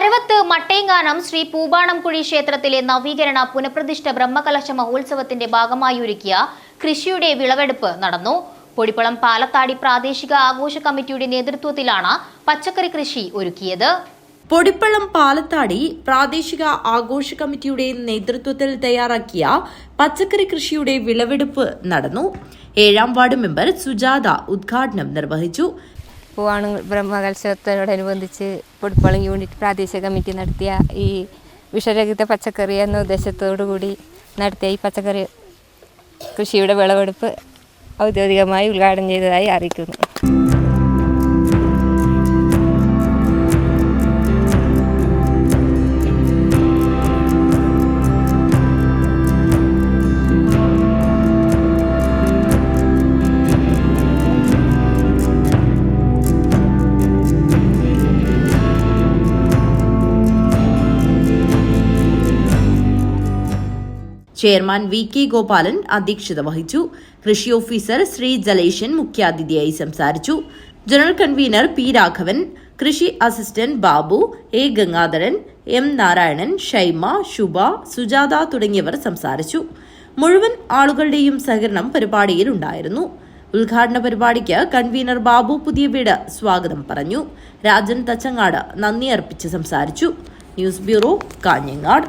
അരവത്ത് മട്ടേങ്ങാനം ശ്രീ പൂബാണംകുഴി ക്ഷേത്രത്തിലെ നവീകരണ പുനഃപ്രതിഷ്ഠ ബ്രഹ്മകലശ മഹോത്സവത്തിന്റെ ഭാഗമായി ഒരുക്കിയ കൃഷിയുടെ വിളവെടുപ്പ് നടന്നു. പൊടിപ്പളം പാലത്താടി പ്രാദേശിക ആഘോഷ കമ്മിറ്റിയുടെ നേതൃത്വത്തിലാണ് പച്ചക്കറി കൃഷി ഒരുക്കിയത്. പൊടിപ്പള്ളം പാലത്താടി പ്രാദേശിക ആഘോഷ കമ്മിറ്റിയുടെ നേതൃത്വത്തിൽ തയ്യാറാക്കിയ പച്ചക്കറി കൃഷിയുടെ വിളവെടുപ്പ് നടന്നു. ഏഴാം വാർഡ് മെമ്പർ സുജാത ഉദ്ഘാടനം നിർവഹിച്ചു. പൂവാണ് ബ്രഹ്മകത്സവത്തോടനുബന്ധിച്ച് പൊടിപ്പളം യൂണിറ്റ് പ്രാദേശിക കമ്മിറ്റി നടത്തിയ ഈ വിഷരഹിത പച്ചക്കറി എന്ന ഉദ്ദേശത്തോടു കൂടി നടത്തിയ ഈ പച്ചക്കറി കൃഷിയുടെ വിളവെടുപ്പ് ഔദ്യോഗികമായി ഉദ്ഘാടനം ചെയ്തതായി അറിയിക്കുന്നു. ചെയർമാൻ വി കെ ഗോപാലൻ അധ്യക്ഷത വഹിച്ചു. കൃഷി ഓഫീസർ ശ്രീ ജലേഷൻ മുഖ്യാതിഥിയായി സംസാരിച്ചു. ജനറൽ കൺവീനർ പി രാഘവൻ കൃഷി assistant Babu A Gangadharan M Narayanan Shaima Shubha Sujatha തുടങ്ങിയവർ സംസാരിച്ചു. മുഴുവൻ ആളുകളുടെയും സഹകരണം പരിപാടിയിൽ ഉണ്ടായിരുന്നു. ഉദ്ഘാടന പരിപാടിക്ക് കൺവീനർ ബാബു പുതിയ വീട് സ്വാഗതം പറഞ്ഞു. രാജൻ തച്ചങ്ങാട് നന്ദി അർപ്പിച്ച് സംസാരിച്ചു. News bureau Kanhangad.